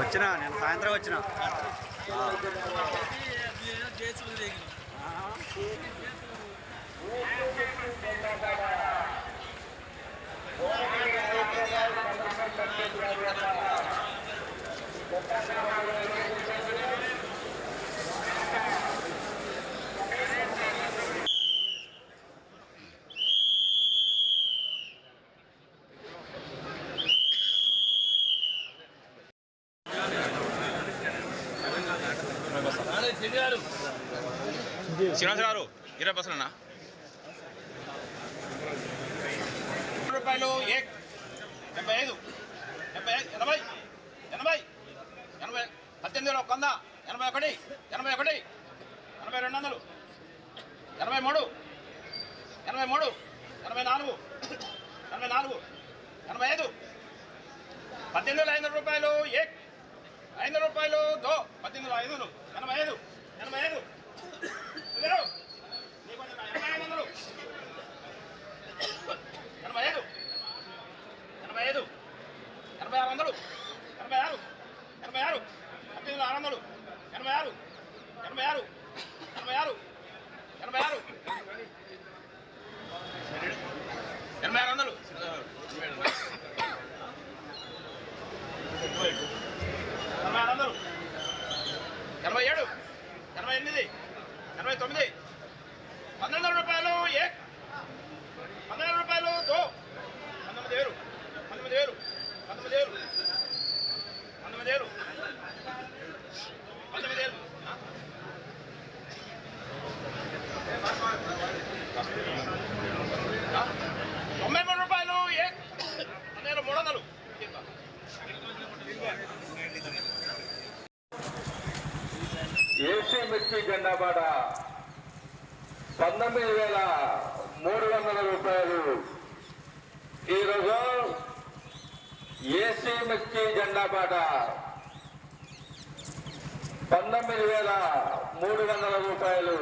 వచ్చిన నేను సాయంత్రం వచ్చిన. శ్రీనివాస గారు ఇరవై బస్సులన్నా రూపాయలు డెబ్బై ఐదు. డెబ్బై ఐదు ఎనభై. ఎనభై. ఎనభై పద్దెనిమిది వేల ఒక వంద ఎనభై ఒకటి. ఎనభై ఒకటి. ఎనభై రెండు వందలు. ఎనభై మూడు. ఎనభై మూడు. ఎనభై నాలుగు. ఎనభై నాలుగు. ఎనభై ఐదు. పద్దెనిమిది వేల ఐదు వందల రూపాయలు ఏ ఐదు వందల రూపాయలు దో పద్దెనిమిది వేల ఐదు వందలు ఎనభై ఐదు ఎనభై ఐదు ఇద్దరు. నీకు కొంచెం ఎనభై ఐదు వందలు ఎనభై ఐదు ఎనభై ఐదు ఎనభై ఆరు వందలు ఎనభై ఆరు ఎనభై ఆరు పద్దెనిమిది ఆరు వందలు ఎనభై ఆరు ఎనభై ఆరు ఎనభై ఆరు ఎనభై ఆరు ఎనభై ఆరు వందలు ఎనభై ఆరు వందలు ఎనభై ఏడు ఎనభై ఎనిమిది ఎనభై తొమ్మిది పన్నెండు వందల రూపాయలు ఏ? పన్నెండు వందల రూపాయలు దో. పంతొమ్మిది వేలు. పంతొమ్మిది వేలు. పంతొమ్మిది వేలు. పంతొమ్మిది వేలు. పంతొమ్మిది వేలు. తొంభై మూడు రూపాయలు ఏ? పన్నెండు మూడు వందలు. ఏసీ మిర్చి జెండాబాట పంతొమ్మిది వేల మూడు వందల రూపాయలు ఈరోజు ఏసీ మిర్చి జెండాబాట పంతొమ్మిది వేల మూడు వందల రూపాయలు